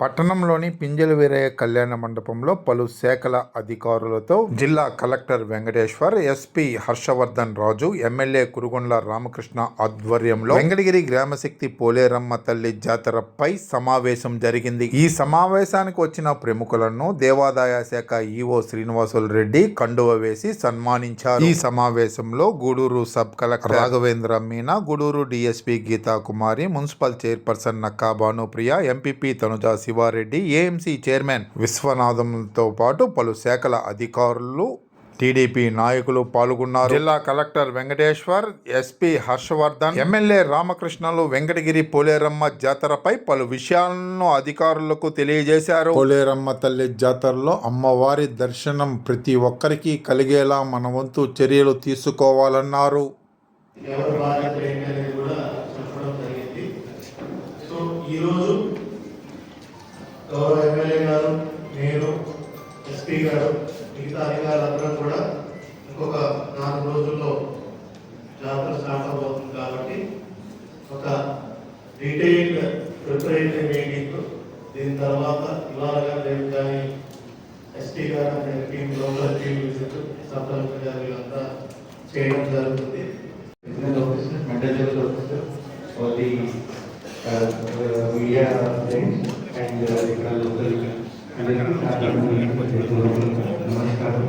పట్టణంలోని పింజల వీరయ్య కళ్యాణ మండపంలో పలు శాఖల అధికారులతో జిల్లా collector Venkateshwar SP Harshavardhan Raju MLA Kurugondla Ramakrishna ఆధ్వర్యంలో వెంకటగిరి గ్రామశక్తి పోలేరమ్మ తల్లి జాతరపై సమావేశం జరిగింది. ఈ సమావేశానికి వచ్చిన ప్రముఖులను దేవాదాయ శాఖ ఈఓ శ్రీనివాసులు రెడ్డి కండువ వేసి సన్మానించారు. ఈ సమావేశంలో Gudur sub collector Raghavendra Meena Gudur DSP Geetha Kumari municipal chairperson Nakka Bhanupriya MPP తనుజాసి Sivareddy AMC chairman విశ్వనాథంతో పాటు పలు శాఖల అధికారులు టీడీపీ నాయకులు పాల్గొన్నారు. జిల్లా collector Venkateshwar SP Harshavardhan MLA రామకృష్ణలు Venkatagiri Poleramma జాతరపై పలు విషయాలను అధికారులకు తెలియజేశారు. పోలేరమ్మ తల్లి జాతరలో అమ్మవారి దర్శనం ప్రతి ఒక్కరికి కలిగేలా మన వంతు చర్యలు తీసుకోవాలన్నారు. ఎవరి కూడా చెప్పడం జరిగింది. సో ఈరోజు గౌరవ ఎమ్మెల్యే గారు నేను ఎస్పీ గారు మిగతా అధికారులందరూ కూడా ఇంకొక నాలుగు రోజుల్లో జాతర స్టార్ట్ అవబోతుంది కాబట్టి ఒక డీటెయిల్డ్ ప్రిపరేటరీ మీటింగ్ దీని తర్వాత ఇవాళగా రేపు కానీ ఎస్పీ గారు అనే టీం లోపల టీం విజిట్ సబ్ కలెక్టర్ గారు వీళ్ళంతా చేయడం జరుగుతుంది. Business officer, mental health officer, or the uh, uh, media things and uh, the local నమస్కారం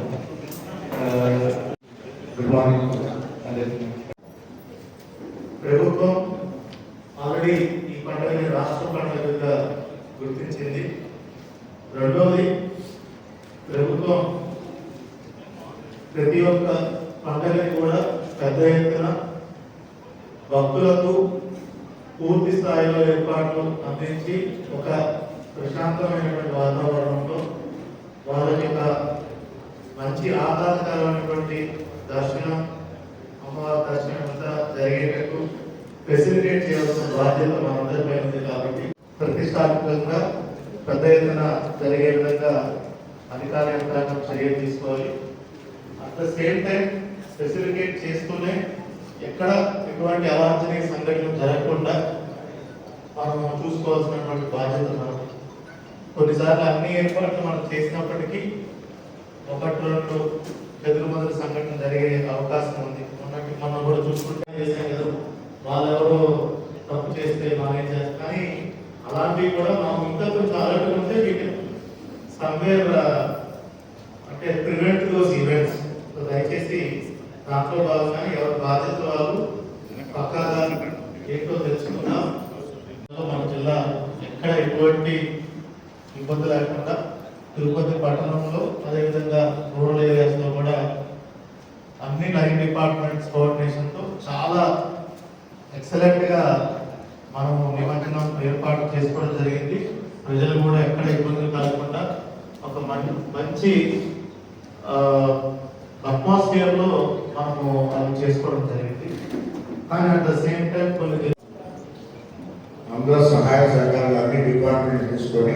the same time స్పెసిఫికేట్ చేస్తూనే ఎక్కడ ఎటువంటి అవాంఛనీయ సంఘటనలు జరగకుండా మనం చూసుకోవాల్సినటువంటి బాధ్యత మనం. కొన్నిసార్లు అన్ని ఏర్పాట్లు మనం చేసినప్పటికీ ఒకటి రెండు చెదురు సంఘటన జరిగే అవకాశం ఉంది. ఉన్నట్టు మనం కూడా చూసుకుంటే చేసాం కదా వాళ్ళెవరో తప్పు చేస్తే మనం ఏం చేస్తాం కానీ అలాంటివి కూడా మనం ఇంకా కొంచెం అలర్ట్ ఉంటే సమ్వేర్ అంటే ప్రివెంట్ దోస్ ఈవెంట్స్ దయచేసి దాంట్లో భాగంగానే ఎవరి బాధ్యత వాళ్ళు పక్కాగా ఏంటో తెలుసుకుందాం. మన జిల్లా ఎక్కడ ఎటువంటి ఇబ్బంది లేకుండా తిరుపతి పట్టణంలో అదేవిధంగా రూరల్ ఏరియాస్లో కూడా అన్ని నైన్ డిపార్ట్మెంట్స్ కోఆర్డినేషన్తో చాలా ఎక్సలెంట్గా మనము నిమజ్జనం ఏర్పాటు చేసుకోవడం జరిగింది. ప్రజలు కూడా ఎక్కడ ఇబ్బందులు కలగకుండా ఒక మంచి మంచి అట్మాస్ఫియర్ మనము అది చేసుకోవడం జరిగింది. కానీ అట్ ద సేమ్ టైం కొన్ని అందరూ సహాయ సహకారాలు అన్ని డిపార్ట్మెంట్ తీసుకొని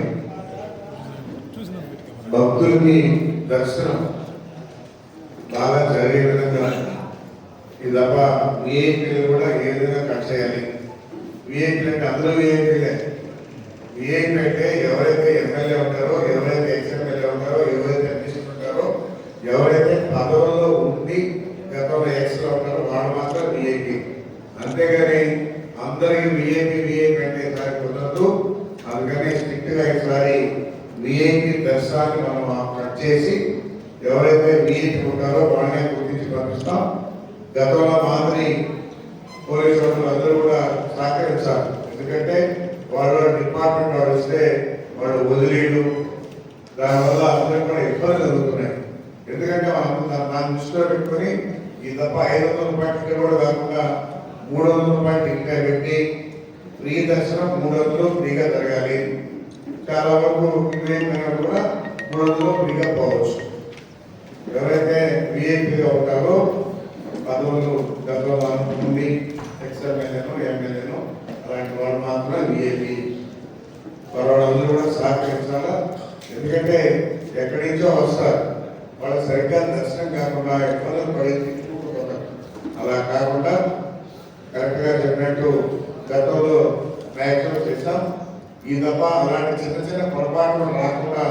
భక్తులకి దర్శనం బాగా జరిగే విధంగా ఇది తప్ప విఐపీలు కూడా ఏ విధంగా కట్ చేయాలి? విఐపీలు అంటే అందరూ విఐపీలే విఐపీ అంటే ఎవరైతే ఎమ్మెల్యే ఉంటారో ఎవరైతే ఎక్స్ ఎమ్మెల్యే ఉంటారో ఎవరైతే మినిస్టర్ ఉంటారో ఎవరైతే పదవుల్లో ఉండి గతంలో ఎక్స్లో ఉంటారో వాళ్ళు మాత్రం విఐపీ అంతేగాని అందరికి విఐపి విఐపి అంటే ఈసారి కుదరదు అందుకని స్ట్రిక్ట్గా ఈసారి విఐపి దర్శనాన్ని మనం కట్ చేసి ఎవరైతే విఐపి ఉంటారో వాళ్ళనే గుర్తించి పంపిస్తాం. గతంలో మాదిరి పోలీసు వాళ్ళు అందరూ కూడా సహకరించాలి. ఎందుకంటే వాళ్ళ డిపార్ట్మెంట్ వాళ్ళు ఇస్తే వాళ్ళు వదిలేడు దానివల్ల అందరూ కూడా ఇబ్బందులు జరుగుతున్నాయి. ఎందుకంటే మనం దా- దాన్ని దృష్టిలో పెట్టుకొని ఈ తప్ప ఐదు వందల రూపాయలు టికెట్ కూడా కాకుండా మూడు వందల రూపాయలు టికెట్ పెట్టి ఫ్రీ దర్శనం మూడు వందలు ఫ్రీగా జరగాలి. చాలా వరకు కూడా మూడు వందలు ఫ్రీగా పోవచ్చు ఎవరైతే విఐపీగా ఉంటారో పదవులు గతంలో నుండి ఎక్స్ ఎమ్మెల్యేను అలాంటి వాళ్ళు మాత్రం విఐపీ వాళ్ళందరూ కూడా సహకరించాలా? ఎందుకంటే ఎక్కడి నుంచో వస్తారు. వాళ్ళు సరిగ్గా దర్శనం కాకుండా ఇబ్బందులు పడి అలా కాకుండా కరెక్ట్గా చెప్పినట్టు గతంలో ప్రయత్నం చేస్తాం ఈ తప్ప అలాంటి చిన్న చిన్న పొరపాట్లు రాకుండా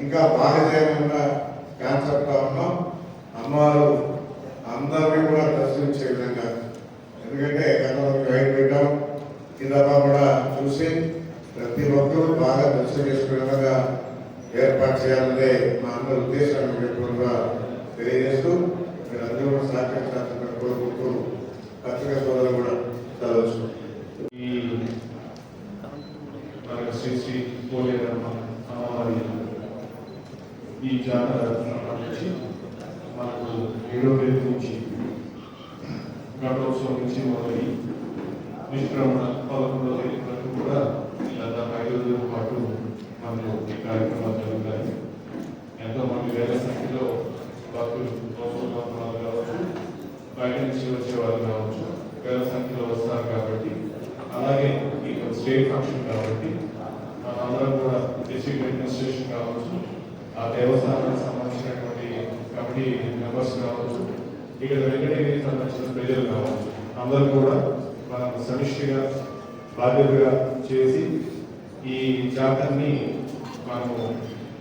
ఇంకా బాగా చేయనున్న కాన్సెప్ట్గా ఉన్నాం అమ్మవారు అందరినీ కూడా దర్శించే విధంగా. ఎందుకంటే గతంలో గైడ్ పెట్టాం? ఇదంతా కూడా చూసి ప్రతి ఒక్కరూ బాగా దర్శనం చేసుకునే విధంగా ఏర్పాటు చేయాలనే మా అందరి ఉద్దేశాన్ని ఉన్నట్టుగా తెలియజేస్తూ మీరు అందరూ కూడా సహకరించాల్సిన కోరుకుంటూ పత్రికా సోదరులు కూడా చదవచ్చు ఈ మన శ్రీ శ్రీ పోలేరమ్మ అమ్మవారి ఈ జాతర సంబంధించి మనకు ఏడో తేదీ నుంచి ఘటోత్సవం నుంచి మొదలై నిష్క్రమణ పదకొండవ తేదీ వరకు కూడా దాదాపు ఐదు రోజుల పాటు మనకు ఈ కార్యక్రమాలు జరుగుతాయి ఎంతో మంది వేల సంఖ్యలో భక్తులు రోజుల్లో ఉన్న వాళ్ళు కావచ్చు బయట నుంచి వచ్చే వాళ్ళు కావచ్చు వేల సంఖ్యలో వస్తారు కాబట్టి అలాగే ఈ స్టేట్ ఫంక్షన్ కాబట్టి అందరం కూడా డిస్ట్రిక్ట్ అడ్మినిస్ట్రేషన్ కావచ్చు ఆ దేవస్థానానికి సంబంధించినటువంటి కమిటీ మెంబర్స్ కావచ్చు ఇక్కడ వెంకటగిరికి సంబంధించిన ప్రజలు కావచ్చు అందరూ కూడా మనం సమిష్టిగా బాధ్యతగా చేసి ఈ జాతరని మనము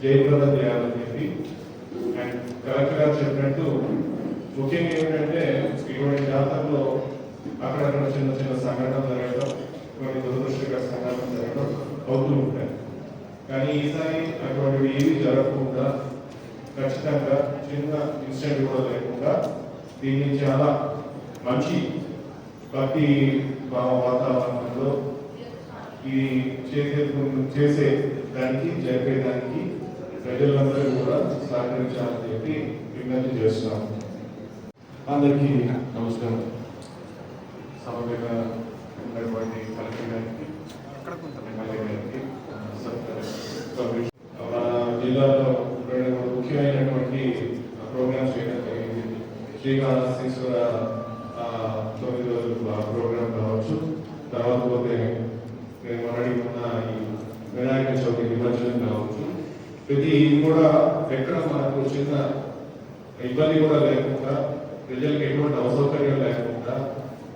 జయప్రదం చేయాలని చెప్పి అండ్ కలెక్టర్ చెప్పినట్టు ముఖ్యంగా ఏమిటంటే ఇటువంటి జాతరలో అక్కడక్కడ చిన్న చిన్న సంఘటనలు జరగడం కొన్ని దురదృష్టకర సంఘటనలు జరగడం అవుతూ ఉంటాయి. కానీ ఈసారి అటువంటివి ఏవి జరగకుండా ఖచ్చితంగా చిన్న ఇన్సిడెంట్ కూడా లేకుండా దీన్ని చాలా మంచి భక్తి భావ వాతావరణంలో ఇది చేసే చేసే దానికి జరిపేదానికి ప్రజలందరూ కూడా సహకరించాలని చెప్పి విజ్ఞప్తి చేస్తున్నాం. అందరికీ నమస్కారం. సమగ్రంగా ఉన్నటువంటి కలెక్టర్ గారికి ఎమ్మెల్యే గారికి సబ్ మన జిల్లాలో రెండు మూడు ముఖ్యమైనటువంటి ప్రోగ్రామ్స్ చేయడం జరిగింది. శ్రీకాళహస్తీశ్వర తొమ్మిది రోజులు ఆ ప్రోగ్రామ్ కావచ్చు. తర్వాత పోతే మేము మొన్నటి ఉన్న ఈ వినాయక చవితి నిమజ్జనం కావచ్చు. ప్రతి ఇది కూడా ఎక్కడ మనకు చిన్న ఇబ్బంది కూడా లేకుండా ప్రజలకు ఎటువంటి అసౌకర్యం లేకుండా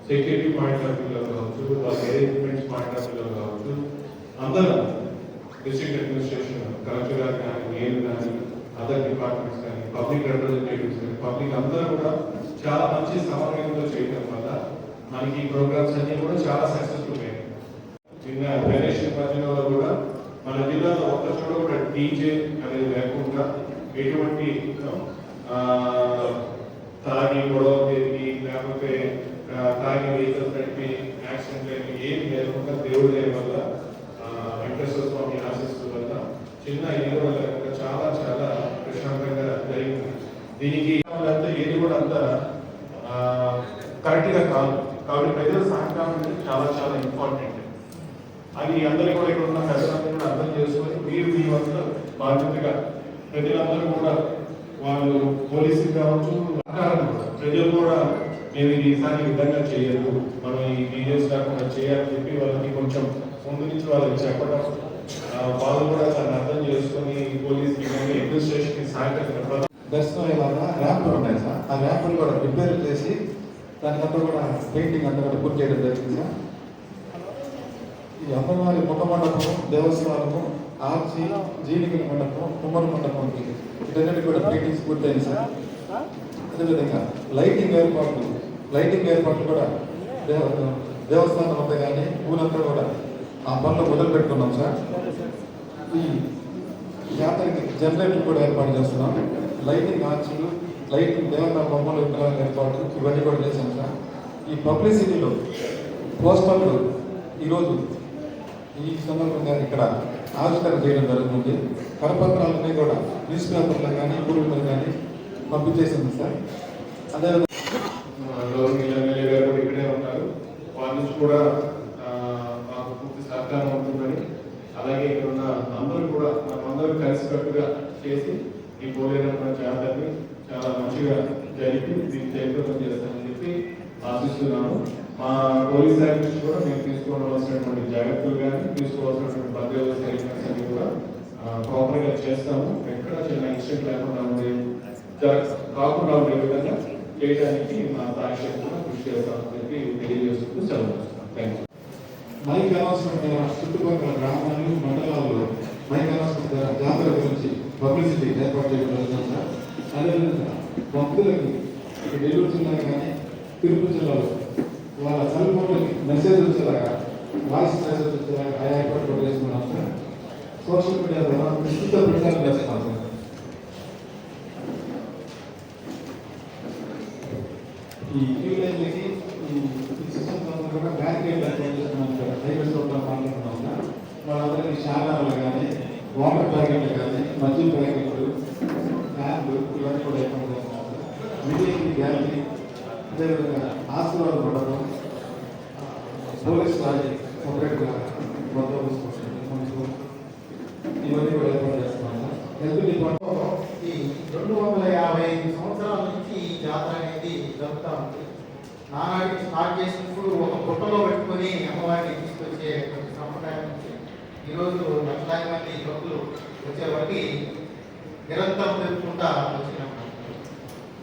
సెక్యూరిటీ పాయింట్ ఆఫ్ వ్యూలో కావచ్చు వాళ్ళ అరేంజ్మెంట్స్ పాయింట్ ఆఫ్ వ్యూలో కావచ్చు అందరం అడ్మినిస్ట్రేషన్ కలెక్టర్ గారు కానీ నేను కానీ అదర్ డిపార్ట్మెంట్స్ కానీ పబ్లిక్ రిప్రజెంటేటివ్స్ కానీ పబ్లిక్ అందరూ కూడా చాలా మంచి సమన్వయంతో చేయడం వల్ల మనకి ఈ ప్రోగ్రామ్స్ అన్ని కూడా చాలా సక్సెస్ఫుల్ అయ్యాయి. నిన్న ఫెడరేషన్ మధ్యలో కూడా మన జిల్లాలో ఒక్క చోట కూడా డీజే అనేది లేకుండా ఎటువంటి తాగి గొడవ తిరిగి లేకపోతే తాగి వెహికల్స్ నడిపి యాక్సిడెంట్ అయిన ఏమి లేకుండా దేవుడు లేని వల్ల చిన్న ఇల్లు లేకుండా చాలా చాలా ప్రశాంతంగా జరిగింది. దీనికి అంతా ఏది కూడా అంత కరెక్ట్గా కాదు. కాబట్టి ప్రజల సహకారం చాలా చాలా ఇంపార్టెంట్ అది అందరికీ కూడా ఇక్కడ ఉన్న పెద్దలందరూ కూడా అర్థం చేసుకొని మీరు మీ వద్ద బాధ్యతగా ప్రజలందరూ కూడా వాళ్ళు పోలీసులు కావచ్చు సహకారం కూడా. ప్రజలు కూడా మేము ఇది ఈసారి విధంగా చేయదు మనం ఈ వీడియోస్ కాకుండా చేయాలని చెప్పి వాళ్ళకి కొంచెం ముందు నుంచి వాళ్ళకి చెప్పడం వాళ్ళు కూడా దాన్ని అర్థం చేసుకొని పోలీస్కి కానీ అడ్మినిస్ట్రేషన్కి సహకరించడం దర్శనం ఇలాగా ర్యాంపులు ఉన్నాయి సార్. ఆ ర్యాంపులు కూడా రిపేర్ చేసి దానికంతా కూడా పెయింటింగ్ అంతా కూడా పూర్తి చేయడం జరిగింది సార్. ఈ అమ్మవారి ముఖ మండపం దేవస్థానము ఆర్చి జీలికల మండపం కుమ్మర మండపం ఇటన్నిటి కూడా పెయింటింగ్స్ పూర్తయింది సార్. అదేవిధంగా లైటింగ్ ఏర్పాట్లు లైటింగ్ ఏర్పాట్లు కూడా దేవ దేవస్థానం అంతా కానీ ఊరంతా కూడా ఆ పనులు మొదలు పెట్టుకున్నాం సార్. ఈ యాత్రకి జనరేటర్ కూడా ఏర్పాటు చేస్తున్నాం. లైటింగ్ ఆర్చులు లైటింగ్ దేవత బొమ్మలు విగ్రహాలు ఏర్పాటు ఇవన్నీ కూడా చేశాం సార్. ఈ పబ్లిసిటీలో పోస్టర్లు ఈరోజు ఈ సందర్భంగా ఇక్కడ ఆవిష్కరణ చేయడం జరుగుతుంది. కరపత్రాలన్నీ కూడా న్యూస్ పేపర్లు కానీ ఊరిలో కానీ పంపించేసింది సార్. అదే ఇక్కడే ఉన్నారు వాళ్ళ నుంచి కూడా ఆ, మాకు పూర్తి సహకారం ఉంటుందని అలాగే ఇక్కడ ఉన్న అందరూ కూడా మనమందరూ కలిసికట్టుగా చేసి ఈ పోలేరమ్మ జాతరని చాలా మంచిగా జరిపి దీన్ని జయప్రదం చేస్తామని చెప్పి ఆశిస్తున్నాను మా పోలీస్ శాఖ నుంచి కూడా మేము తీసుకోవాల్సినటువంటి జాగ్రత్తలు కానీ తీసుకోవాల్సినటువంటి భద్రత అరేంజ్మెంట్స్ అన్ని కూడా ప్రాపర్గా చేస్తాము. ఎక్కడ చిన్న ఇన్సిడెంట్ లేకుండా ఉండే కాకుండా ఉండే విధంగా చేయడానికి మా సాయశక్తిగా కృషి చేస్తామని చెప్పి తెలియజేస్తూ సెలవు థ్యాంక్ యూ మైక్ అనౌన్స్మెంట్ చుట్టుపక్కల గ్రామాలు మండలాల్లో మైక్ అనౌన్స్మెంట్ జాతర గురించి పబ్లిసిటీ ఏర్పాటు చేయడం జరుగుతుంది సార్. అదేవిధంగా భక్తులకి నెల్లూరు జిల్లా కానీ తిరుపతి జిల్లాలో వాళ్ళ సెల్ ఫోన్లకి మెసేజ్ వచ్చేలాగా వాయిస్ మెసేజ్ వచ్చేలాగా ఆ ఏర్పాటు కూడా చేసుకున్నాం సార్. సోషల్ మీడియా ద్వారా విస్తృత ప్రచారం చేస్తున్నాం సార్ ఈ క్యూ లైన్లకి ఈ సిస్టమ్స్ అంతా కూడా బ్యారికేడ్ ఏర్పాటు చేస్తున్నాం సార్ హైవేస్ రోడ్లో మాట్లాడుతున్నాం సార్ వాళ్ళందరికీ షానాలు కానీ వాటర్ ప్యాకెట్లు కానీ మద్యం ప్యాకెట్లు ఫ్యాన్లు ఇవన్నీ కూడా ఏర్పాటు చేస్తున్నాం సార్ విజయకి గ్యాలరీ అదేవిధంగా ఆశీర్వాదం పడడం పోలీస్ వారి సపరేట్గా బందోబస్తు ఇవన్నీ కూడా ఏర్పాటు చేస్తున్నాము. హెల్త్ డిపార్ట్మెంట్ ఈ రెండు వందల యాభై ఐదు సంవత్సరాల నుంచి ఈ జాతర అనేది జరుగుతూ ఉంది. నానాటి స్టార్ట్ చేసినప్పుడు ఒక పుట్టలో పెట్టుకొని అమ్మవారిని తీసుకొచ్చే సంప్రదాయం నుంచి ఈరోజు లక్షలాది మంది భక్తులు వచ్చేవారికి నిరంతరం తెలుపుకుంటా వచ్చినాం.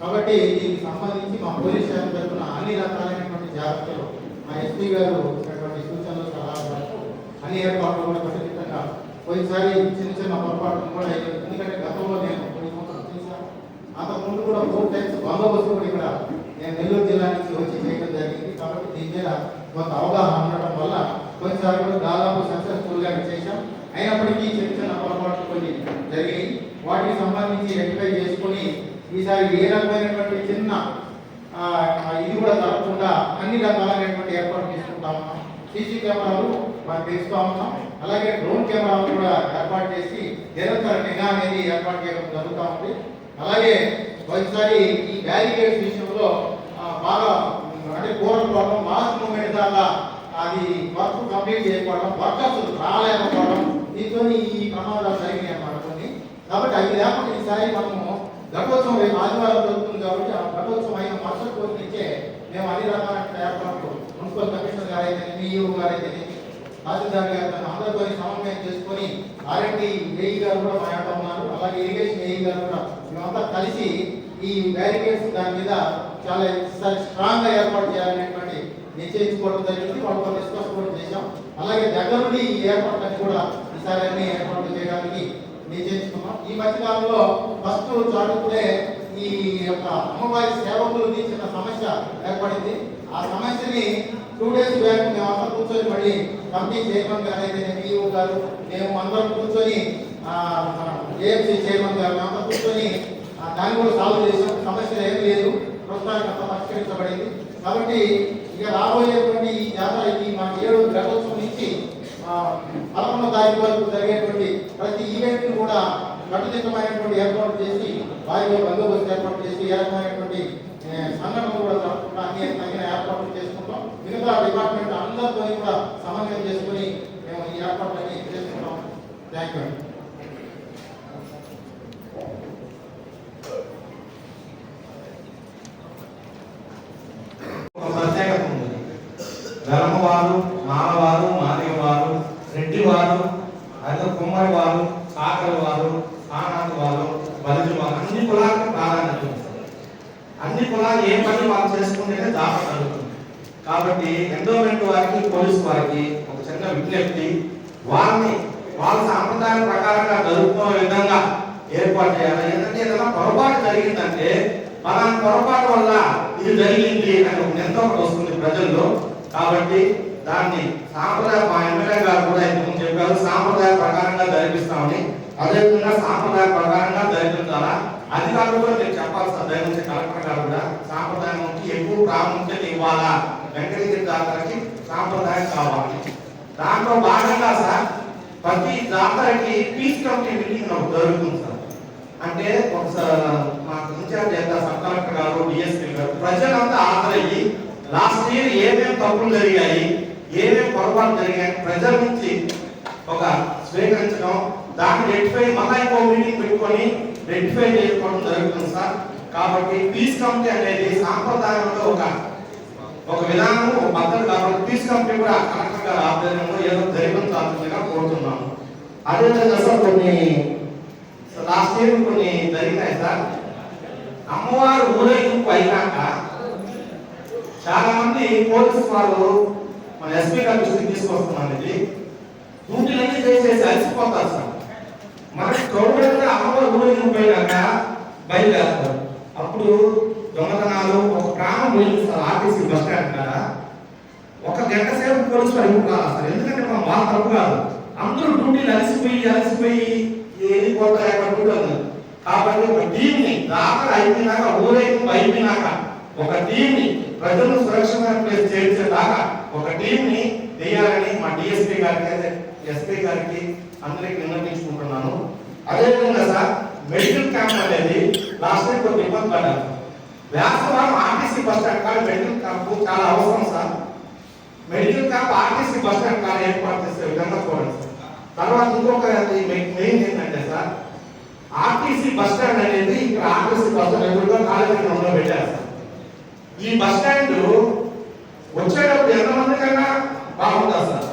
కాబట్టి దీనికి సంబంధించి మా పోలీస్ శాఖ తరఫున అన్ని రకాలైనటువంటి జాగ్రత్తలు మా ఎస్పీ గారు ఇచ్చినటువంటి సూచనలు సలహాలు అన్ని ఏర్పాట్లు కూడా ఖచ్చితంగా పోయినసారి చిన్న చిన్న పొరపాట్లు కూడా ఎందుకంటే గతంలో నేను కొన్ని సంవత్సరాలు చేశాను అంతకుముందు కూడా ఫోర్ టైమ్స్ బందోబస్తు కూడా ఇక్కడ నేను నెల్లూరు జిల్లా నుంచి వచ్చి చేయడం జరిగింది. కాబట్టి దీని మీద కొంత అవగాహన ఉండటం వల్ల కొన్నిసారి కూడా దాదాపు సక్సెస్ఫుల్గా చేశాం. అయినప్పటికీ చిన్న చిన్న పొరపాట్లు కొన్ని జరిగాయి. వాటికి సంబంధించి రెక్టిఫై చేసుకొని ఈసారి ఏ రకమైనటువంటి చిన్న ఇది కూడా జరగకుండా అన్ని రకాలైనటువంటి ఏర్పాటు చేసుకుంటాము సీసీ కెమెరాలు మనం పెంచుతా ఉన్నాం. అలాగే డ్రోన్ కెమెరాలు కూడా ఏర్పాటు చేసి నిరంతర నిఘా అనేది ఏర్పాటు చేయడం జరుగుతూ ఉంది. అలాగే ఒకసారి ఈ బ్యారికేడ్స్ విషయంలో బాగా అంటే అంటే కోరకపోవడం మాస్ మూమెంట్ దాకా అది వర్క్ కంప్లీట్ చేయకపోవడం వర్కర్స్ రాలేకపోవడం దీంతో ఈ ప్రమాదాలు జరిగినాయి అన్నమాట కొన్ని. కాబట్టి అవి లేకుండా ఈసారి మనము ఘటోత్సవం రేపు ఆదివారం జరుగుతుంది కాబట్టి ఆ ఘటోత్సవం అయిన మరుసటి రోజు నుంచే మేము అన్ని రకాల ఏర్పాట్లు మున్సిపల్ కమిషనర్ గారు అయితే ఈఓ గారు అయితే తహసీల్దార్ గారు అందరితో సమన్వయం చేసుకొని ఆర్ఎండి ఏఈ గారు కూడా మా యొక్క ఉన్నారు. అలాగే ఇరిగేషన్ ఏఈ గారు కూడా మేమంతా కలిసి ఈ బ్యారికేడ్స్ దాని మీద చాలా స్ట్రాంగ్గా ఏర్పాటు చేయాలనేటువంటి నిశ్చయించుకోవడం జరిగింది. వాళ్ళతో డిస్కస్ కూడా చేశాం. అలాగే దగ్గరుండి ఈ ఏర్పాట్లన్నీ కూడా ఈసారి అన్ని ఏర్పాట్లు చేయడానికి నిశ్చయించుకున్నాం ఈ మధ్యకాలంలో ఫస్ట్ చాటుకునే ఈ యొక్క అమ్మవారి సేవకులు తీసిన సమస్య ఏర్పడింది. ఆ సమస్యని టూ డేస్ బ్యాక్ మేము అందరం కూర్చొని మళ్ళీ కమిటీ చైర్మన్ గారు అయితే ఈఓ గారు మేము అందరం కూర్చొని ఏఎంసీ చైర్మన్ గారు మేమంతా కూర్చొని దాన్ని కూడా సాల్వ్ చేసాం సమస్య ఏం లేదు. ప్రస్తుతానికి అంతా పరిష్కరించబడింది. కాబట్టి ఇక రాబోయేటువంటి ఈ జాతర ఈ మా ఏడు గ్రహోత్సవం నుంచి తారీఖు వరకు జరిగేటువంటి ప్రతి ఈవెంట్ కూడా కట్టుదిట్టమైనటువంటి ఏర్పాటు చేసి వారిలో బందోబస్తు ఏర్పాటు చేసి ఏ రకమైనటువంటి సంఘటనలు కూడా జరగకుండా అన్ని తగిన ఏర్పాట్లు చేసుకుంటాం. మిగతా డిపార్ట్మెంట్ అందరితో కూడా సమన్వయం చేసుకుని మేము ఈ ఏర్పాట్లన్నీ చేసుకుంటాం. థ్యాంక్ యూ ఒక ప్రత్యేకత ఉంది వెలమవారు మాలవారు మాదిగవారు రెడ్డివారు అదే కుమ్మరి వారు సాకరి వారు ఆనాటి వారు బలిజు వారు అన్ని కులాలకు ప్రాధాన్యత ఉంది అన్ని కులాలు ఏ పని వాళ్ళు చేసుకుంటేనే దాప కలుగుతుంది కాబట్టి ఎండోమెంట్ వారికి పోలీసు వారికి ఒక చిన్న విజ్ఞప్తి వారిని వాళ్ళ సాంప్రదాయం ప్రకారంగా జరుపుకునే విధంగా ఏర్పాటు చేయాలి ఎందుకంటే ఏదైనా పొరపాటు జరిగిందంటే పలానా పొరపాటు వల్ల ఇది జరిగింది అని ఒక నింద ఒకటి వస్తుంది ప్రజల్లో కాబట్టి దాన్ని సాంప్రదాయ మా ఎమ్మెల్యే గారు కూడా ఇంతకుముందు చెప్పారు సాంప్రదాయ ప్రకారంగా జరిపిస్తామని అదేవిధంగా సాంప్రదాయ ప్రకారంగా జరిపించాలా అధికారులు కూడా మీరు చెప్పాల్సిన దయచేసి కలెక్టర్ గారు కూడా సాంప్రదాయానికి ఎక్కువ ప్రాముఖ్యత ఇవ్వాలా? వెంకటగిరి జాతరకి సాంప్రదాయం కావాలి. దాంట్లో భాగంగా సార్ ప్రతి జాతరకి పీస్ కమిటీ మీటింగ్ జరుగుతుంది సార్. అంటే ఒకసారి మాకు ఇన్ఛార్జ్ చేద్దాం సబ్ కలెక్టర్ గారు డిఎస్పీ గారు ప్రజలంతా హాజరయ్యి లాస్ట్ ఇయర్ ఏమేమి తప్పులు జరిగాయి ఏమేమి పొరపాటు జరిగాయి ప్రజల నుంచి ఒక స్వీకరించడం దాన్ని రెక్టిఫై మళ్ళీ ఇంకో మీటింగ్ పెట్టుకొని రెక్టిఫై చేసుకోవడం జరుగుతుంది సార్. కాబట్టి పీస్ కమిటీ అనేది సాంప్రదాయంలో ఒక ఒక విధానము ఒక పద్ధతి కాబట్టి పీస్ కమిటీ కూడా కలెక్టర్ ఆధ్వర్యంలో ఏదో జరిపించాల్సిందిగా కోరుతున్నాము. అదేవిధంగా సార్ కొన్ని లాస్ట్ ఇయర్ కొన్ని జరిగినాయి సార్. అమ్మవారు ఊరేగింపు అయినాక చాలా మంది పోలీసు వాళ్ళు మన ఎస్పీ గారి దృష్టికి తీసుకొస్తున్నాను ఇది. డ్యూటీలన్నీ చేసేసి అలసిపోతారు సార్. మనకి క్రౌడ్ అమ్మవారు ఊరేగింపు అయినాక బయలుదేరుతారు. అప్పుడు దొంగతనాలు ఒక ప్రాణం పోయింది సార్ ఆర్టీసీ బస్ స్టాండ్ కాడ. ఒక గంట సేపు పోలీసు వారు ఇప్పుడు కాదు సార్ ఎందుకంటే మనం వాళ్ళ తప్పు కాదు. అందరూ డ్యూటీలు అలసిపోయి అలసిపోయి వెళ్ళిపోతారు ఎక్కడ కూడా కాబట్టి ఒక టీంని దాఖలు అయిపోయినాక ఊరేగింపు అయిపోయినాక ఒక టీంని ప్రజలను సురక్షితమైన ప్లేస్ చేర్చేదాకా ఒక టీంని వేయాలని మా డిఎస్పీ గారికి ఎస్పీ గారికి అందరికి విన్నపించుకుంటున్నాను అదేవిధంగా సార్ మెడికల్ క్యాంప్ అనేది లాస్ట్ టైం కొంచెం ఇబ్బంది పడ్డారు వ్యాసవారం ఆర్టీసీ బస్ స్టాండ్ కాడ మెడికల్ క్యాంప్ చాలా అవసరం sir. Medical camp RTC bus stand కాడ ఏర్పాటు చేసే విధంగా చూడండి సార్. తర్వాత ఇంకొక మెయిన్ ఏంటంటే సార్ ఆర్టీసీ బస్ స్టాండ్ అనేది ఇక్కడ ఆర్టీసీ బస్ స్టాండ్ ఎదురుగా కాలేజీ గ్రౌండ్లో పెట్టారు సార్. ఈ బస్ స్టాండ్ వచ్చేటప్పుడు ఎంతమంది కన్నా బాగుంటుంది సార్?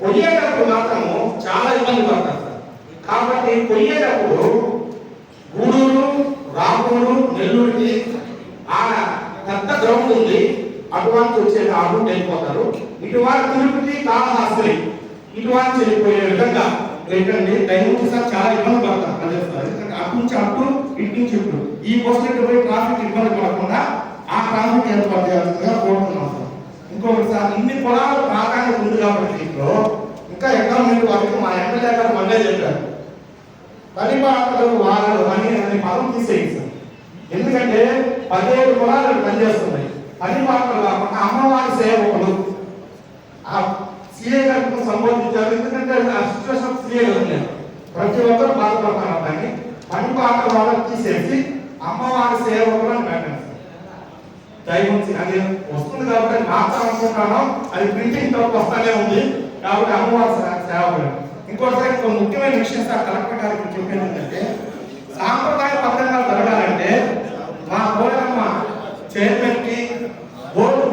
పొయ్యేటప్పుడు మాత్రము చాలా ఇబ్బంది పడతారు సార్. కాబట్టి పొయ్యేటప్పుడు గూడూరు రాపూరు నెల్లూరుకి ఆ పెద్ద గ్రౌండ్ ఉంది. అటువంటి వచ్చే అటు వెళ్ళిపోతారు ఇటువారు తిరుపతి కాళహాస్త్రి ఇటువారు చెల్లిపోయే విధంగా ఏంటంటే దయచేసి సార్ చాలా ఇబ్బంది పడతారు ప్రజలు. ఎందుకంటే అటు నుంచి అటు ఇటు నుంచి ఇటు. ఈ పోస్ట్ పోయి ట్రాఫిక్ ఇబ్బంది పడకుండా ఆ ట్రాఫిక్ ఏర్పాటు చేయాల్సిందిగా కోరుతున్నాం సార్. ఇంకొకటి సార్ ఇన్ని పొలాలు ప్రాధాన్యత ఉంది కాబట్టి ఇంట్లో ఇంకా ఎక్కడ మీరు వరకు మా ఎమ్మెల్యే గారు మళ్ళీ చెప్పారు. పని పాటలు పని అని అనే పదం తీసేయించారు. ఎందుకంటే పదిహేడు కులాలు పనిచేస్తున్నాయి. పని పాటలు కాకుండా అమ్మవారి సేవకులు. ఆ సీఏ గారికి సంబోధించారు. ఎందుకంటే ఆ సిచ్యువేషన్ సీఏ గారు ఉన్నారు. ప్రతి ఒక్కరు బాధపడతారు కానీ పని పాటల వాళ్ళని తీసేసి అమ్మవారి సేవకులు అని పెట్టండి సార్ దైవంచి అది వస్తుంది కాబట్టి మాత్రం అనుకుంటాను అది ప్రింటింగ్ తప్పు వస్తానే ఉంది. కాబట్టి అమ్మవారి సేవకులు. ఇంకోటి ఇంకో ముఖ్యమైన విషయం సార్ కలెక్టర్ గారికి చెప్పాను ఏంటంటే సాంప్రదాయ పద్ధతిగా జరగాలంటే మా కోరమ్మ చైర్మన్కి బోర్డు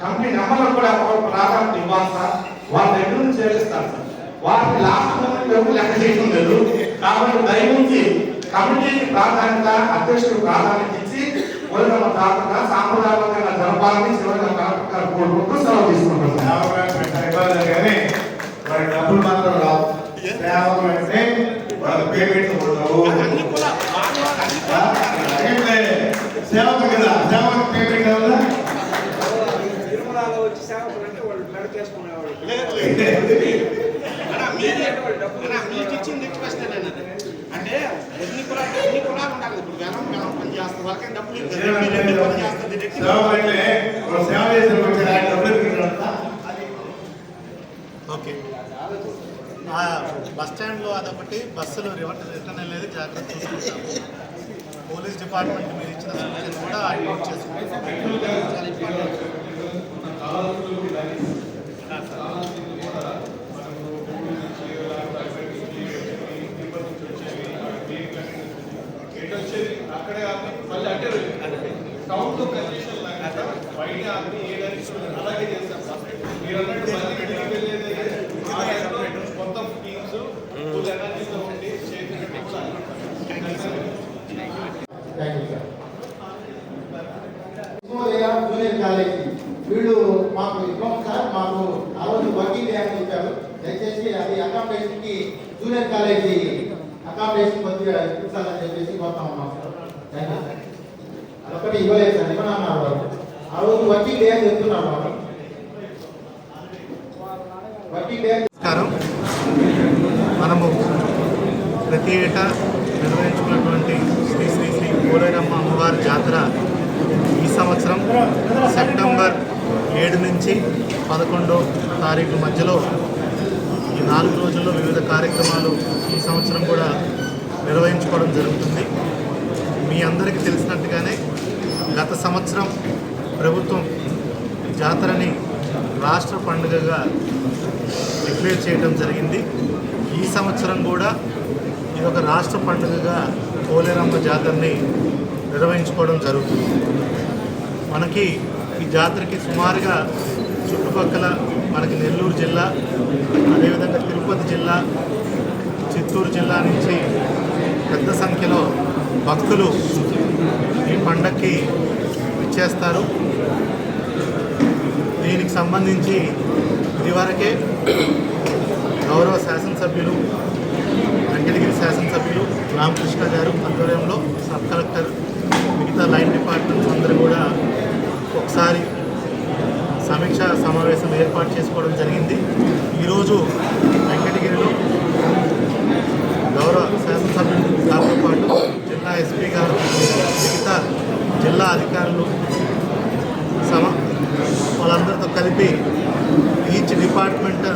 కంపెనీ నెంబర్లు కూడా ప్రాధాన్యత ఇవ్వాలి సార్? వాళ్ళ దగ్గర నుంచి చేపిస్తారు సార్. వారికి లాస్ట్ మూమెంట్ వరకు లెక్క చేయడం లేదు. కాబట్టి దయవుంచి కమిటీకి ప్రాధాన్యత అధ్యక్షుడు ప్రాధాన్యత ఇచ్చి కోరమ్మ తాతగా సాంప్రదాయకంగా జరపాలని చివరిగా కలెక్టర్ గారు కోరుకుంటూ సెలవు తీసుకుంటారు సార్ సేవకుడు అంటే ఇవ్వాలి కానీ వాడి డబ్బులు మాత్రం రావు సేవకుడు అంటే వాళ్ళ పేమెంట్ ఉండవు ఆ, అడిగితే సేవకు కదా సేవకు పేమెంట్ కదా తిరుమలలో వచ్చి సేవకులు అంటే వాళ్ళు మెడకేసుకునేవాళ్ళు మీకు ఇచ్చింది రిక్వెస్ట్ అంటే ఎన్ని కులాలు ఎన్ని కులాలు ఉండాలి ఇప్పుడు వెనం వెనం పని చేస్తుంది వాళ్ళకి డబ్బులు ఇవ్వదు. పని చేస్తుంది రెడ్డి సేవకు అంటే వాళ్ళు సేవ చేసిన వచ్చి ఆయన డబ్బులు తీసుకుంటారు ఓకే ఆ బస్ స్టాండ్లో అదొకటి బస్సులు రివర్స్ రిటర్న్ అనేది జాగ్రత్త చూసుకుంటాము. పోలీస్ డిపార్ట్మెంట్ మీరు ఇచ్చిన సూచనలు కూడా నోట్ చేసుకుంటాం అక్కడే ఆపి మళ్ళీ అంటే టౌన్లో కండిషన్ లాగా బయట అలాగే చేస్తాం. మీరు అన్నట్టు మళ్ళీ ఇంటికి వెళ్ళేది ఆ టైంలో మొత్తం టీమ్స్ ఫుల్ ఎనర్జీతో ఉండి చేసినట్టు కూడా thank you sir Osmania junior college వీళ్ళు మాకు ఇవ్వం సార్ మాకు ఆ రోజు వర్కింగ్ డే అని చెప్పారు దయచేసి అది అకామిడేషన్కి జూనియర్ కాలేజీ అకామిడేషన్ కొద్దిగా ఇప్పించాలని చెప్పేసి కోరుతా ఉన్నాం సార్ థ్యాంక్ యూ సార్ అదొకటి ఇవ్వలేదు సార్ ఇవ్వనన్నారు వాళ్ళు. ఆ రోజు వడ్డీ డే చెప్తున్నారు వాళ్ళు? వడ్డీ డే నమస్కారం. మనము ప్రతి ఏటా నిర్వహించుకున్నటువంటి శ్రీ శ్రీ శ్రీ పోలేరమ్మ అమ్మవారి జాతర ఈ సంవత్సరం సెప్టెంబర్ ఏడు నుంచి పదకొండో తారీఖు మధ్యలో ఈ నాలుగు రోజుల్లో వివిధ కార్యక్రమాలు ఈ సంవత్సరం కూడా నిర్వహించుకోవడం జరుగుతుంది. మీ అందరికీ తెలిసినట్టుగానే గత సంవత్సరం ప్రభుత్వం జాతరని రాష్ట్ర పండుగగా డిక్లేర్ చేయడం జరిగింది. ఈ సంవత్సరం కూడా ఇది ఒక రాష్ట్ర పండుగగా పోలేరమ్మ జాతరని నిర్వహించుకోవడం జరుగుతుంది. మనకి ఈ జాతరకి సుమారుగా చుట్టుపక్కల మనకి నెల్లూరు జిల్లా అదేవిధంగా తిరుపతి జిల్లా చిత్తూరు జిల్లా నుంచి పెద్ద సంఖ్యలో భక్తులు పండక్కి ఇచ్చేస్తారు దీనికి సంబంధించి ఇదివరకే గౌరవ శాసనసభ్యులు వెంకటగిరి శాసనసభ్యులు రామకృష్ణ గారు ఆధ్వర్యంలో సబ్ కలెక్టర్ మిగతా లైన్ డిపార్ట్మెంట్స్ అందరూ కూడా ఒకసారి సమీక్ష సమావేశం ఏర్పాటు చేసుకోవడం జరిగింది. ఈరోజు వెంకటగిరిలో గౌరవ శాసనసభ్యులతో పాటు జిల్లా ఎస్పీ గారు జిల్లా అధికారులు సమ వాళ్ళందరితో కలిపి ఈచ్ డిపార్ట్మెంట్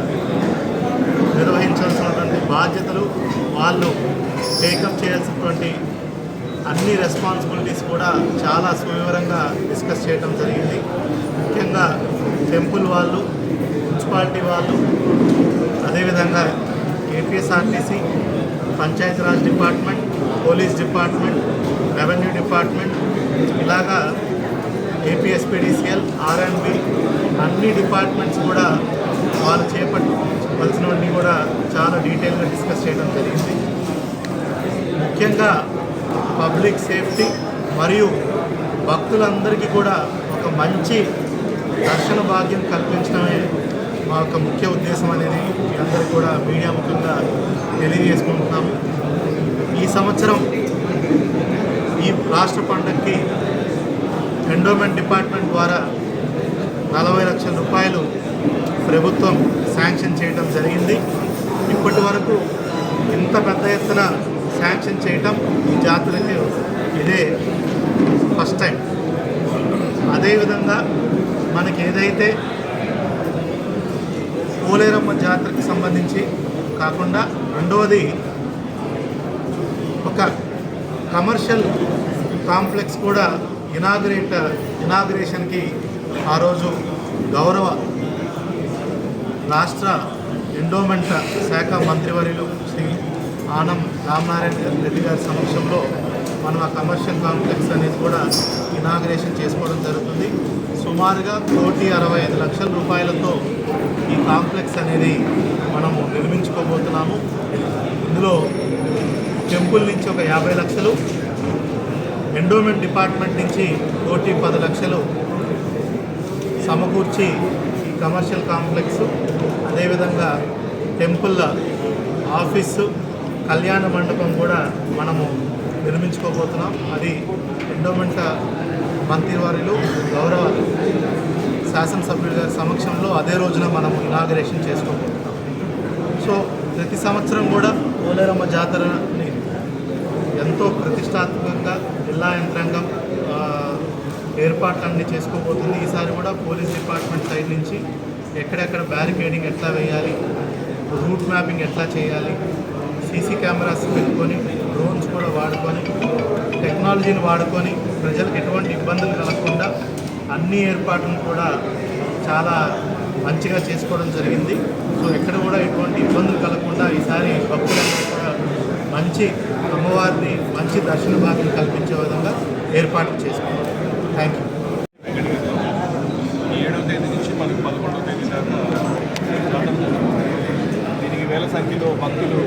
నిర్వహించాల్సినటువంటి బాధ్యతలు వాళ్ళు టేకప్ చేయాల్సినటువంటి అన్ని రెస్పాన్సిబిలిటీస్ కూడా చాలా సువివరంగా డిస్కస్ చేయడం జరిగింది. ముఖ్యంగా టెంపుల్ వాళ్ళు మున్సిపాలిటీ వాళ్ళు అదేవిధంగా APSRTC Panchayati Raj department police department revenue department ఇలాగా ఏపీఎస్పీడీసీఎల్ ఆర్ఎండ్బి అన్ని డిపార్ట్మెంట్స్ కూడా వాళ్ళు చేపట్టవలసినవన్నీ కూడా చాలా డీటెయిల్గా డిస్కస్ చేయడం జరిగింది. ముఖ్యంగా పబ్లిక్ సేఫ్టీ మరియు భక్తులందరికీ కూడా ఒక మంచి దర్శన భాగ్యం కల్పించడమే మా యొక్క ముఖ్య ఉద్దేశం అనేది మీ కూడా మీడియా ముఖ్యంగా తెలియజేసుకుంటున్నాము. ఈ సంవత్సరం ఈ రాష్ట్ర పండుగకి ఎండోమెంట్ డిపార్ట్మెంట్ ద్వారా నలభై లక్షల రూపాయలు ప్రభుత్వం శాంక్షన్ చేయడం జరిగింది. ఇప్పటి వరకు ఇంత పెద్ద ఎత్తున శాంక్షన్ చేయటం ఈ జాతరకి ఇదే ఫస్ట్ టైం అదేవిధంగా మనకి ఏదైతే పోలేరమ్మ జాతరకి సంబంధించి కాకుండా రెండవది ఒక కమర్షియల్ కాంప్లెక్స్ కూడా ఇనాగ్రేట్ ఇనాగ్రేషన్కి ఆ రోజు గౌరవ రాష్ట్ర ఎండోమెంట్ శాఖ మంత్రివర్యులు శ్రీ ఆనం రామనారాయణ రెడ్డి గారి సమక్షంలో మనం ఆ కమర్షియల్ కాంప్లెక్స్ అనేది కూడా ఇనాగ్రేషన్ చేసుకోవడం జరుగుతుంది. సుమారుగా కోటి అరవై ఐదు లక్షల రూపాయలతో ఈ కాంప్లెక్స్ అనేది మనము నిర్మించుకోబోతున్నాము. ఇందులో టెంపుల్ నుంచి ఒక యాభై లక్షలు ఎండోమెంట్ డిపార్ట్మెంట్ నుంచి కోటి పది లక్షలు సమకూర్చి ఈ కమర్షియల్ కాంప్లెక్స్ అదేవిధంగా టెంపుల్ ఆఫీసు కళ్యాణ మండపం కూడా మనము నిర్మించుకోబోతున్నాం. అది ఎండోమెంట్ మంత్రివారిలో గౌరవ శాసనసభ్యుడి గారి సమక్షంలో అదే రోజున మనము ఇనాగరేషన్ చేసుకోబోతున్నాం. సో ప్రతి సంవత్సరం కూడా పోలేరమ్మ జాతరని ఎంతో ప్రతిష్టాత్మకంగా జిల్లా యంత్రాంగం ఏర్పాట్లు ఏర్పాట్లన్నీ చేసుకోబోతుంది. ఈసారి కూడా పోలీస్ డిపార్ట్మెంట్ సైడ్ నుంచి ఎక్కడెక్కడ బ్యారికేడింగ్ ఎట్లా వేయాలి రూట్ మ్యాపింగ్ ఎట్లా చేయాలి సీసీ కెమెరాస్ పెట్టుకొని డ్రోన్స్ కూడా వాడుకొని టెక్నాలజీని వాడుకొని ప్రజలకు ఎటువంటి ఇబ్బందులు కలగకుండా అన్ని ఏర్పాట్లను కూడా చాలా మంచిగా చేసుకోవడం జరిగింది. సో ఎక్కడ కూడా ఎటువంటి ఇబ్బందులు కలగకుండా ఈసారి భక్తులందరూ కూడా మంచి అమ్మవారిని మంచి దర్శన భాగ్యం కల్పించే విధంగా ఏర్పాట్లు చేసుకున్నాం. థ్యాంక్ యూ ఈ ఏడవ తేదీ నుంచి మనకు పదకొండవ తేదీ దాకా జాతర జరుగుతుంది. దీనికి వేల సంఖ్యలో భక్తులు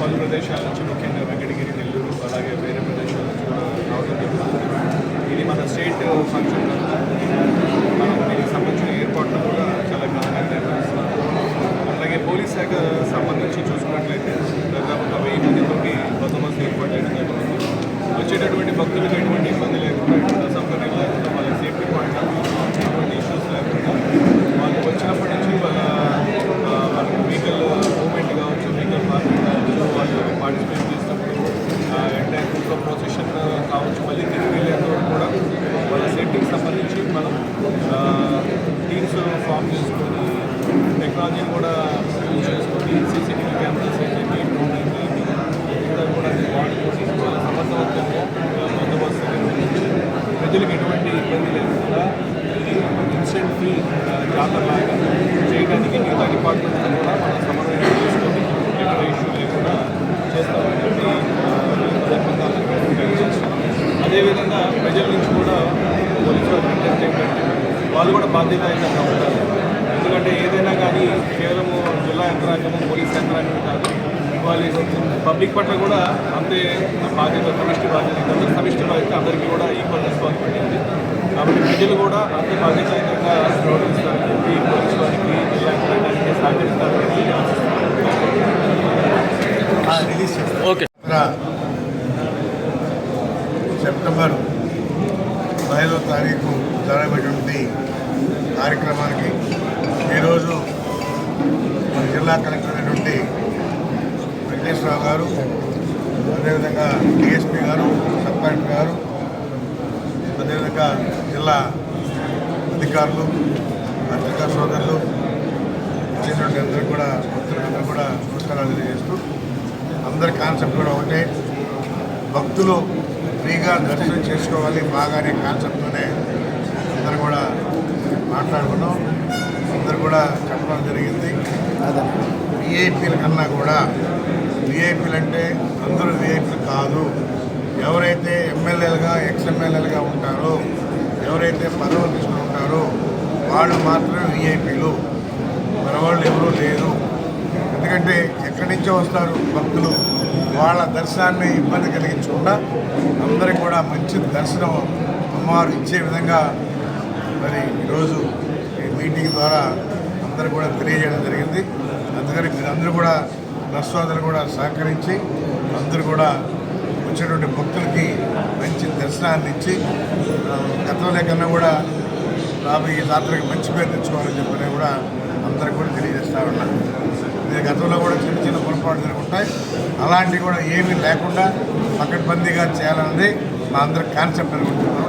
పలు ప్రదేశాల నుంచి ముఖ్యంగా వెంకటగిరి నెల్లూరు అలాగే వేరే ప్రదేశాల నుంచి కూడా రావడం జరుగుతుంది ఇది మన స్టేట్ ఫంక్షన్ కనుక మనం దీనికి సంబంధించిన ఏర్పాట్లు కూడా చాలా ఘనంగా నిర్వహిస్తున్నాం అలాగే పోలీస్ శాఖ సంబంధించి చూసుకున్నట్లయితే దాదాపు ఒక వెయ్యి మందితోటి బందోబస్తు ఏర్పాటు చేయడం జరుగుతుంది వచ్చేటటువంటి భక్తులకు ఎటువంటి ఇబ్బంది లేకుండా ఎటువంటి అసౌకర్యం లేకుండా వాళ్ళ సేఫ్టీ పాయింట్ ఆఫ్ వ్యూ ఎటువంటి ఇష్యూస్ లేకుండా వాళ్ళు వచ్చినప్పటి నుంచి వాళ్ళ ఆ, వాళ్ళ వెహికల్ మూవ్మెంట్ కావచ్చు వెహికల్ పార్కింగ్ కావచ్చు వాళ్ళు పార్టిసిపేట్ చేసినప్పుడు ఎంటైర్ గ్రూప్ ప్రొసెషన్ కావచ్చు మళ్ళీ తిరిగి వెళ్ళేంత వరకు కూడా వాళ్ళ సేఫ్టీకి సంబంధించి మనం టీమ్స్ ఫామ్ చేసుకొని టెక్నాలజీని కూడా యూజ్ చేసుకొని సీసీటీవీ కెమెరాస్ అయితే డ్రోన్ అయితే ఇంకా కూడా వాడుకొని చాలా సమర్థవంతంగా ఆ, బందోబస్తు నిర్వహించి ప్రజలకు ఎటువంటి ఇబ్బంది లేకుండా ఇది ఇన్స్టెంట్ ఫ్రీ జాతరలాగా చేయడానికి మిగతా డిపార్ట్మెంట్స్ కూడా మనం సమన్వయం చేసుకొని ఎక్కడ ఇష్యూ లేకుండా చేస్తామని చెప్పి ఆ, ఈ సందర్భంగా తెలియజేస్తున్నాం అదేవిధంగా ప్రజల నుంచి కూడా పోలీసు వారి రిక్వెస్ట్ ఏంటంటే వాళ్ళు కూడా బాధ్యతాయుతంగా ఉండాలి ఎందుకంటే ఏదైనా కానీ కేవలము జిల్లా యంత్రాంగము పోలీస్ యంత్రాంగం కాదు ఇవ్వాలి పబ్లిక్ పట్ల కూడా అంతే బాధ్యత సమిష్టి బాధ్యత సమిష్టి బాధ్యత అందరికీ కూడా ఈక్వల్ రెస్పాన్సిబిలిటీ ఉంది. కాబట్టి ప్రజలు కూడా అంతే బాధ్యత ప్రవర్తిస్తారని చెప్పి పోలీసు వారికి జిల్లా కలెక్టర్కి సహకరిస్తారని చెప్పి ఓకే సెప్టెంబర్ పదిహేదో తారీఖు జరగబడినటువంటి కార్యక్రమానికి ఈరోజు మన జిల్లా కలెక్టర్ అయినటువంటి వెంకటేశ్వరరావు గారు అదేవిధంగా డిఎస్పీ గారు సబ్ కలెక్టర్ గారు అదేవిధంగా జిల్లా అధికారులు పత్రికా సోదరులు వచ్చినటువంటి అందరూ కూడా భక్తులందరూ కూడా నమస్కారాలు తెలియజేస్తూ అందరి కాన్సెప్ట్ కూడా ఒకటే భక్తులు ఫ్రీగా దర్శనం చేసుకోవాలి బాగా అనే కాన్సెప్ట్తోనే అందరూ కూడా మాట్లాడుకున్నాం అందరూ కూడా చెప్పడం జరిగింది విఐపీల కన్నా కూడా విఐపీలు అంటే అందరూ విఐపీలు కాదు ఎవరైతే ఎమ్మెల్యేలుగా ఎక్స్ఎమ్మెల్యేలుగా ఉంటారో ఎవరైతే పదవులు తీసుకుని ఉంటారో వాళ్ళు మాత్రమే విఐపీలు. మన వాళ్ళు ఎవరూ లేరు. ఎందుకంటే ఎక్కడి నుంచో వస్తారు భక్తులు. వాళ్ళ దర్శనాన్ని ఇబ్బంది కలిగించకుండా అందరికి కూడా మంచి దర్శనం అమ్మవారు ఇచ్చే విధంగా మరి ఈరోజు ఈ మీటింగ్ ద్వారా అందరూ కూడా తెలియజేయడం జరిగింది. అందుకని మీరందరూ కూడా ప్రసోదరు కూడా సహకరించి అందరూ కూడా వచ్చేటువంటి భక్తులకి ఇచ్చి దర్శనాన్ని ఇచ్చి ఆ, గతంలో కన్నా కూడా రాబోయే జాతరకి మంచి పేరు తెచ్చుకోవాలని చెప్పని కూడా అందరికి కూడా తెలియజేస్తా ఉన్నాను ఇది గతంలో కూడా చిన్న చిన్న పొరపాటు జరుగుతాయి అలాంటివి కూడా ఏమీ లేకుండా పకడ్బందీగా చేయాలన్నది మా అందరి కాన్సెప్ట్ అనుకుంటున్నాం.